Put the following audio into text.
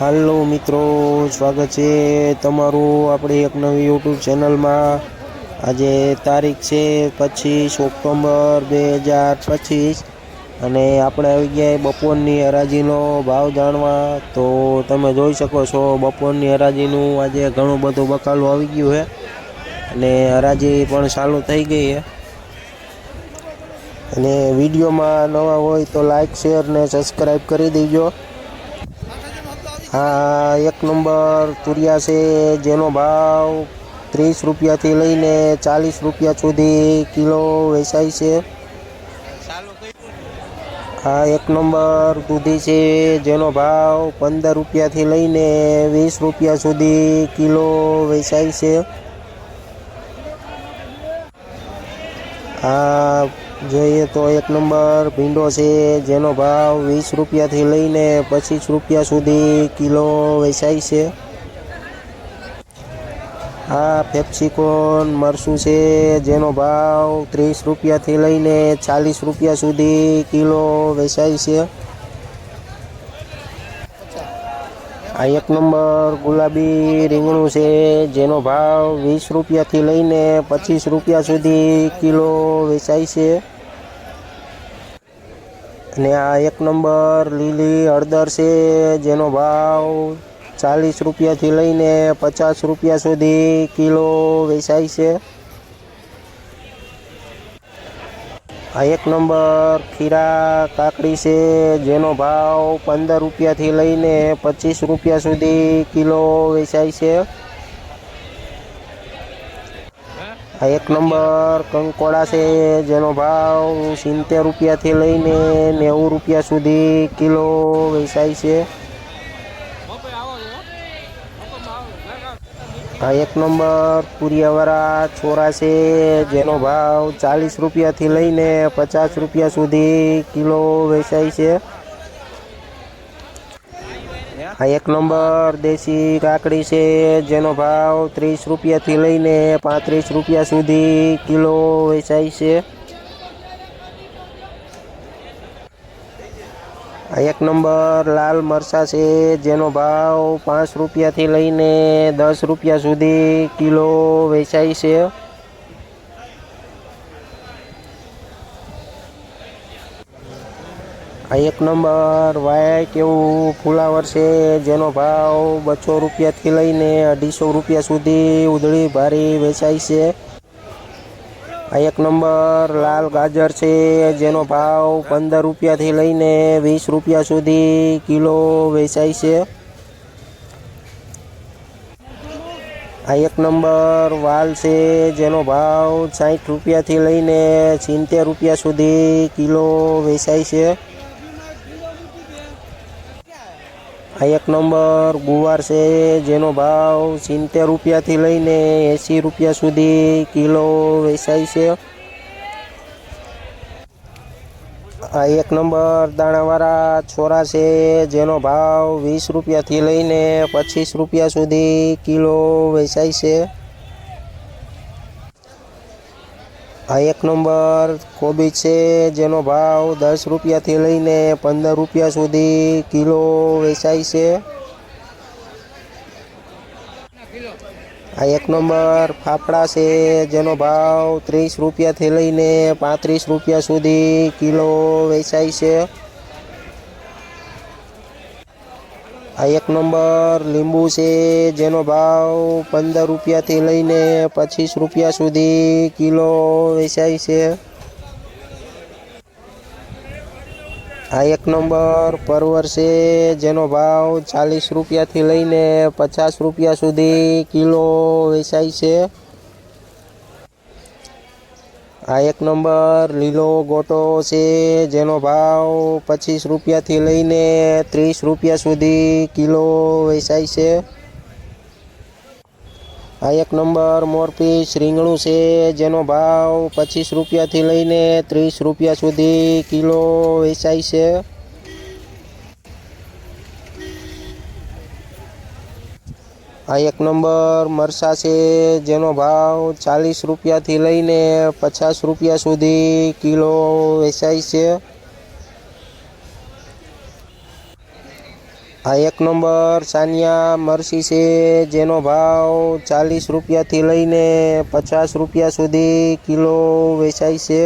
હાલો મિત્રો, સ્વાગત છે તમારું આપણી એક નવી યુટ્યુબ ચેનલમાં. આજે તારીખ છે પચીસ ઓક્ટોબર બે હજાર પચીસ અને આપણે આવી ગયા બપોરની હરાજીનો ભાવ જાણવા. તો તમે જોઈ શકો છો બપોરની હરાજીનું આજે ઘણું બધું બકાલું આવી ગયું છે અને હરાજી પણ ચાલુ થઈ ગઈ છે. અને વિડીયોમાં નવા હોય તો લાઈક શેર ને સબસ્ક્રાઈબ કરી દેજો. આ એક નંબર તુરિયા છે, જેનો ભાવ ત્રીસ રૂપિયાથી લઈને ચાલીસ રૂપિયા સુધી કિલો વેચાય છે. આ એક નંબર દૂધી છે, જેનો ભાવ પંદર રૂપિયાથી લઈને વીસ રૂપિયા સુધી કિલો વેચાય છે. આ જોઈએ તો એક નંબર ભીંડો છે, જેનો ભાવ વીસ રૂપિયાથી લઈને પચીસ રૂપિયા સુધી કિલો વેચાય છે. આ પેપ્સિકોન મરસું છે, જેનો ભાવ ત્રીસ રૂપિયાથી લઈને ચાલીસ રૂપિયા સુધી કિલો વેચાય છે. આ એક નંબર ગુલાબી રીંગણું છે, જેનો ભાવ વીસ રૂપિયાથી લઈને પચીસ રૂપિયા સુધી કિલો વેચાય છે. અને આ એક નંબર લીલી હળદર છે, જેનો ભાવ ચાલીસ રૂપિયાથી લઈને પચાસ રૂપિયા સુધી કિલો વેચાય છે. આ એક નંબર ખીરા કાકડી છે, જેનો ભાવ પંદર રૂપિયાથી લઈને પચીસ રૂપિયા સુધી કિલો વેચાય છે. આ એક નંબર કંકોડા છે, જેનો ભાવ સિત્તેર રૂપિયાથી લઈને નેવું રૂપિયા સુધી કિલો વેચાય છે. આ એક નંબર પુરિયાવાળા છોરા છે, જેનો ભાવ ચાલીસ રૂપિયાથી લઈને પચાસ રૂપિયા સુધી કિલો વેચાય છે. આ એક નંબર દેશી કાકડી છે, જેનો ભાવ ત્રીસ રૂપિયાથી લઈને પાંત્રીસ રૂપિયા સુધી કિલો વેચાય છે. એક નંબર લાલ મરચા છે, જેનો ભાવ પાંચ રૂપિયાથી લઈને દસ રૂપિયા સુધી કિલો વેચાય છે. આ એક નંબર વાયટ એવું ફુલાવર છે, જેનો ભાવ બસો રૂપિયાથી લઈને અઢીસો રૂપિયા સુધી ઉધળી ભારી વેચાય છે. આ એક નંબર લાલ ગાજર છે, જેનો ભાવ પંદર રૂપિયાથી લઈને વીસ રૂપિયા સુધી કિલો વેચાય છે. આ એક નંબર વાલ છે, જેનો ભાવ સાઠ રૂપિયાથી લઈને સિત્તેર રૂપિયા સુધી કિલો વેચાય છે. આ એક નંબર ગુવાર છે, જેનો ભાવ સિત્તેર રૂપિયાથી લઈને એંસી રૂપિયા સુધી કિલો વેચાય છે. આ એક નંબર દાણાવાળા છોરા છે, જેનો ભાવ વીસ રૂપિયાથી લઈને પચીસ રૂપિયા સુધી કિલો વેચાય છે. આ એક નંબર કોબી છે, જેનો ભાવ દસ રૂપિયાથી લઈને પંદર રૂપિયા સુધી કિલો વેચાય છે. આ એક નંબર ફાફડા છે, જેનો ભાવ ત્રીસ રૂપિયાથી લઈને પાંત્રીસ રૂપિયા સુધી કિલો વેચાય છે. આ એક નંબર લીંબુ છે, જેનો ભાવ પંદર રૂપિયાથી લઈને પચીસ રૂપિયા સુધી કિલો વેચાય છે. આ એક નંબર પરવર છે, જેનો ભાવ ચાલીસ રૂપિયાથી લઈને પચાસ રૂપિયા સુધી કિલો વેચાય છે. આ એક નંબર લીલો ગોટો છે, જેનો ભાવ પચીસ રૂપિયાથી લઈને ત્રીસ રૂપિયા સુધી કિલો વેચાય છે. આ એક નંબર મોરપીસ રીંગણું છે, જેનો ભાવ પચીસ રૂપિયાથી લઈને ત્રીસ રૂપિયા સુધી કિલો વેચાય છે. આ એક નંબર મરસા છે, જેનો ભાવ ચાલીસ રૂપિયાથી લઈને પચાસ રૂપિયા સુધી કિલો વેચાય છે. આ એક નંબર સાનિયા મરસી છે, જેનો ભાવ ચાલીસ રૂપિયાથી લઈને પચાસ રૂપિયા સુધી કિલો વેચાય છે.